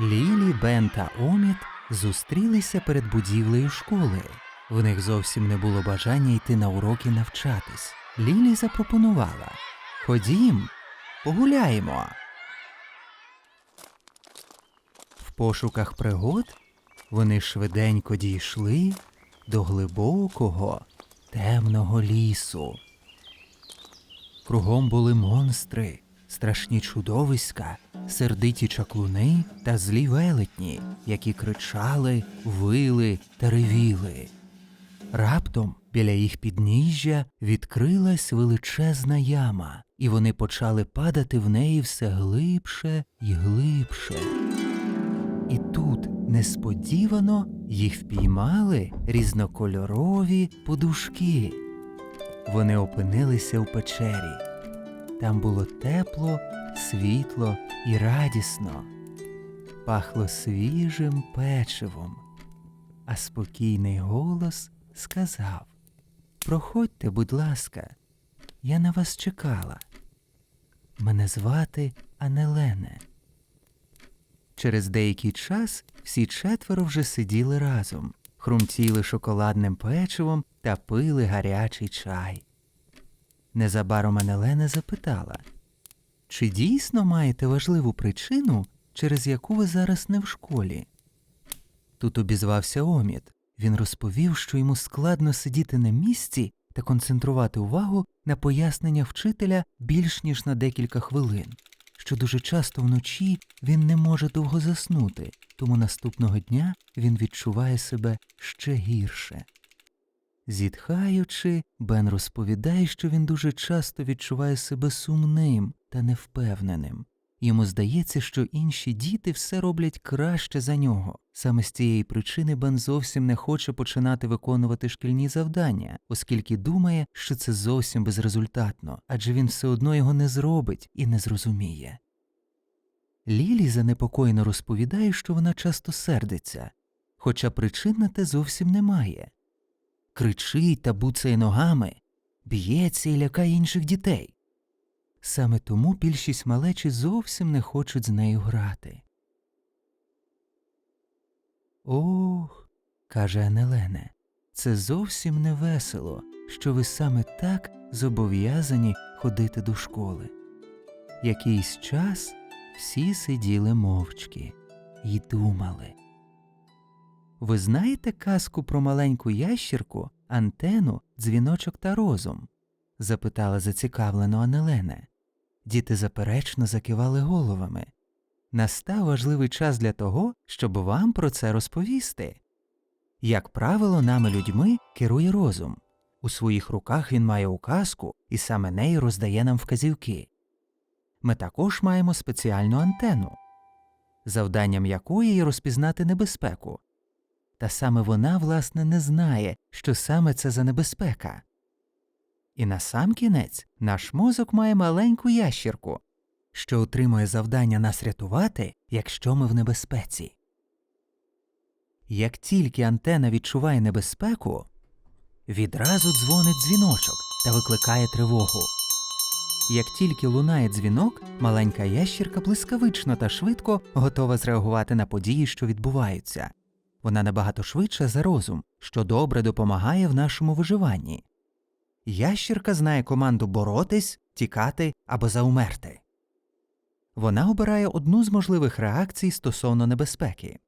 Лілі, Бен та Оміт зустрілися перед будівлею школи. В них зовсім не було бажання йти на уроки навчатись. Лілі запропонувала Ходім, погуляємо. В пошуках пригод вони швиденько дійшли до глибокого темного лісу. Кругом були монстри, страшні чудовиська, сердиті чаклуни та злі велетні, які кричали, вили та ревіли. Раптом біля їх підніжжя відкрилась величезна яма, і вони почали падати в неї все глибше і глибше. І тут несподівано їх впіймали різнокольорові подушки. Вони опинилися в печері. Там було тепло, світло і радісно. Пахло свіжим печивом, а спокійний голос сказав Проходьте, будь ласка, я на вас чекала. Мене звати Анелене. Через деякий час всі четверо вже сиділи разом, хрумтіли шоколадним печивом та пили гарячий чай. Незабаром Анелена запитала Чи дійсно маєте важливу причину, через яку ви зараз не в школі? Тут обізвався Омід. Він розповів, що йому складно сидіти на місці та концентрувати увагу на пояснення вчителя більш ніж на декілька хвилин, що дуже часто вночі він не може довго заснути, тому наступного дня він відчуває себе ще гірше. Зітхаючи, Бен розповідає, що він дуже часто відчуває себе сумним та невпевненим. Йому здається, що інші діти все роблять краще за нього. Саме з цієї причини Бен зовсім не хоче починати виконувати шкільні завдання, оскільки думає, що це зовсім безрезультатно, адже він все одно його не зробить і не зрозуміє. Лілі занепокоєно розповідає, що вона часто сердиться, хоча причин на те зовсім немає. Кричить та буцає ногами, б'ється і лякає інших дітей. Саме тому більшість малечі зовсім не хочуть з нею грати. Ох, каже Анелене, це зовсім не весело, що ви саме так зобов'язані ходити до школи. Якийсь час всі сиділи мовчки і думали. Ви знаєте казку про маленьку ящірку, антену, дзвіночок та розум? запитала зацікавлено Анелене. Діти заперечно закивали головами. Настав важливий час для того, щоб вам про це розповісти. Як правило, нами людьми керує розум. У своїх руках він має указку і саме нею роздає нам вказівки. Ми також маємо спеціальну антенну, завданням якої є розпізнати небезпеку. Та саме вона, власне, не знає, що саме це за небезпека. І насамкінець наш мозок має маленьку ящірку, що отримує завдання нас рятувати, якщо ми в небезпеці. Як тільки антена відчуває небезпеку, відразу дзвонить дзвіночок та викликає тривогу. Як тільки лунає дзвінок, маленька ящірка блискавично та швидко готова зреагувати на події, що відбуваються. Вона набагато швидша за розум, що добре допомагає в нашому виживанні. Ящірка знає команду боротись, тікати або заумерти. Вона обирає одну з можливих реакцій стосовно небезпеки.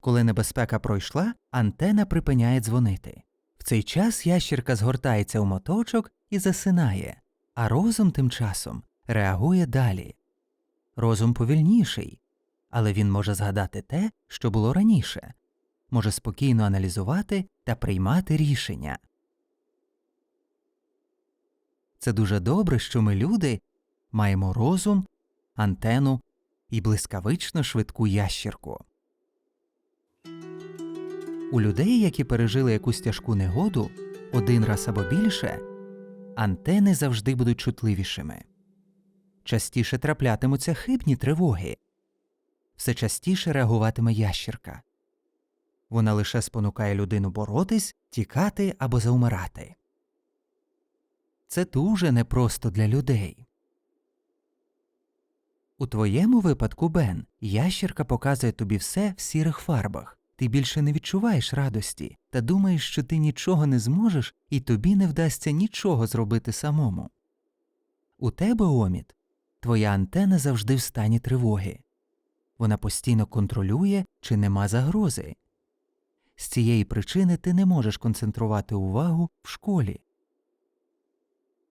Коли небезпека пройшла, антена припиняє дзвонити. В цей час ящірка згортається у моточок і засинає, а розум тим часом реагує далі. Розум повільніший, але він може згадати те, що було раніше, може спокійно аналізувати та приймати рішення. Це дуже добре, що ми люди маємо розум, антену і блискавично швидку ящірку. У людей, які пережили якусь тяжку негоду, один раз або більше, антени завжди будуть чутливішими. Частіше траплятимуться хибні тривоги, все частіше реагуватиме ящірка. Вона лише спонукає людину боротись, тікати або заумирати. Це дуже непросто для людей. У твоєму випадку, Бен, ящірка показує тобі все в сірих фарбах. Ти більше не відчуваєш радості та думаєш, що ти нічого не зможеш і тобі не вдасться нічого зробити самому. У тебе, Омід, твоя антена завжди в стані тривоги. Вона постійно контролює, чи нема загрози. З цієї причини ти не можеш концентрувати увагу в школі.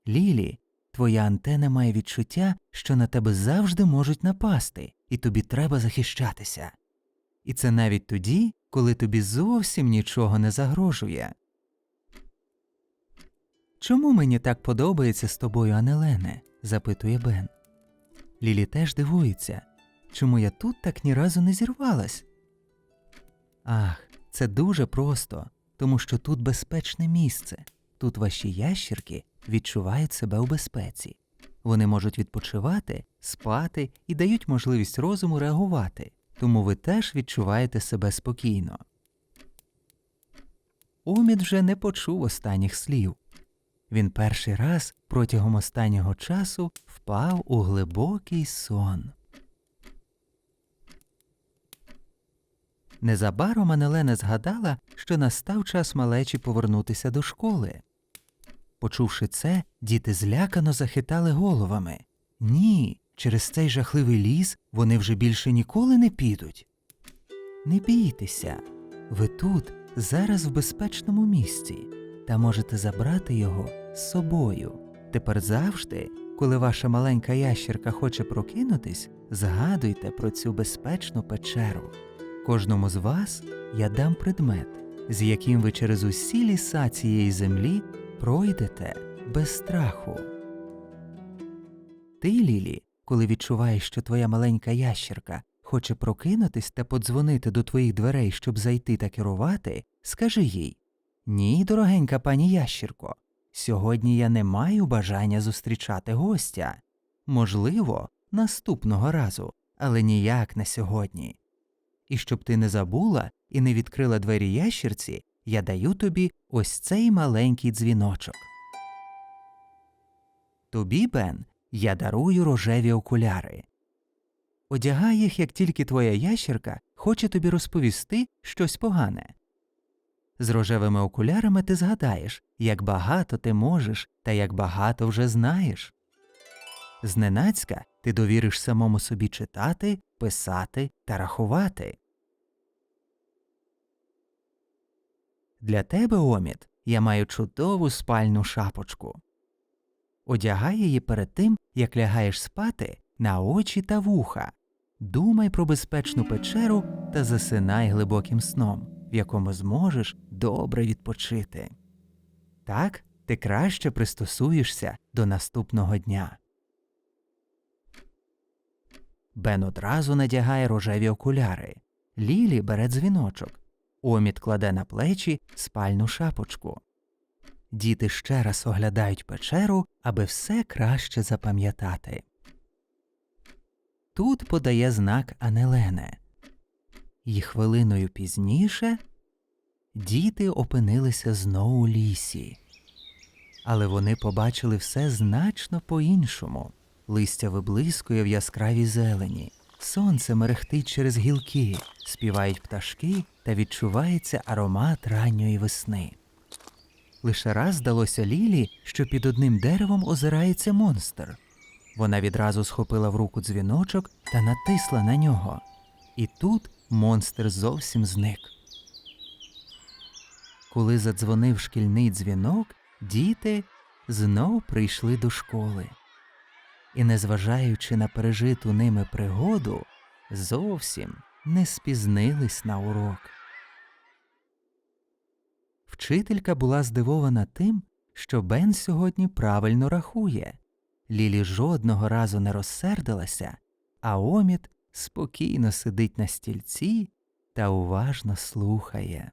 Лілі, твоя антена має відчуття, що на тебе завжди можуть напасти, і тобі треба захищатися. І це навіть тоді, коли тобі зовсім нічого не загрожує. Чому мені так подобається з тобою, Анелене? запитує Бен. Лілі теж дивується, чому я тут так ні разу не зірвалась. Ах, це дуже просто, тому що тут безпечне місце. Тут ваші ящірки відчувають себе у безпеці. Вони можуть відпочивати, спати і дають можливість розуму реагувати, тому ви теж відчуваєте себе спокійно. Омід вже не почув останніх слів. Він перший раз протягом останнього часу впав у глибокий сон. Незабаром Анелена згадала, що настав час малечі повернутися до школи. Почувши це, діти злякано захитали головами. Ні, через цей жахливий ліс вони вже більше ніколи не підуть. Не бійтеся, ви тут, зараз в безпечному місці, та можете забрати його з собою. Тепер завжди, коли ваша маленька ящерка хоче прокинутись, згадуйте про цю безпечну печеру. Кожному з вас я дам предмет, з яким ви через усі ліса цієї землі пройдете без страху. Ти, Лілі, коли відчуваєш, що твоя маленька ящерка хоче прокинутись та подзвонити до твоїх дверей, щоб зайти та керувати, скажи їй Ні, дорогенька пані ящірко, сьогодні я не маю бажання зустрічати гостя. Можливо, наступного разу, але ніяк не сьогодні. І щоб ти не забула і не відкрила двері ящірці, я даю тобі ось цей маленький дзвіночок. Тобі, Бен, я дарую рожеві окуляри. Одягай їх, як тільки твоя ящерка хоче тобі розповісти щось погане. З рожевими окулярами ти згадаєш, як багато ти можеш та як багато вже знаєш. Зненацька ти довіриш самому собі читати, писати та рахувати. Для тебе, Омід, я маю чудову спальну шапочку. Одягай її перед тим, як лягаєш спати на очі та вуха. Думай про безпечну печеру та засинай глибоким сном, в якому зможеш добре відпочити. Так ти краще пристосуєшся до наступного дня. Бен одразу надягає рожеві окуляри. Лілі бере дзвіночок. Омід кладе на плечі спальну шапочку. Діти ще раз оглядають печеру, аби все краще запам'ятати. Тут подає знак Анелене. І хвилиною пізніше діти опинилися знову у лісі. Але вони побачили все значно по іншому. Листя виблискує в яскравій зелені, сонце мерехтить через гілки, співають пташки та відчувається аромат ранньої весни. Лише раз здалося Лілі, що під одним деревом озирається монстр. Вона відразу схопила в руку дзвіночок та натисла на нього. І тут монстр зовсім зник. Коли задзвонив шкільний дзвінок, діти знов прийшли до школи. І, незважаючи на пережиту ними пригоду, зовсім не спізнились на урок. Вчителька була здивована тим, що Бен сьогодні правильно рахує. Лілі жодного разу не розсердилася, а Оміт спокійно сидить на стільці та уважно слухає.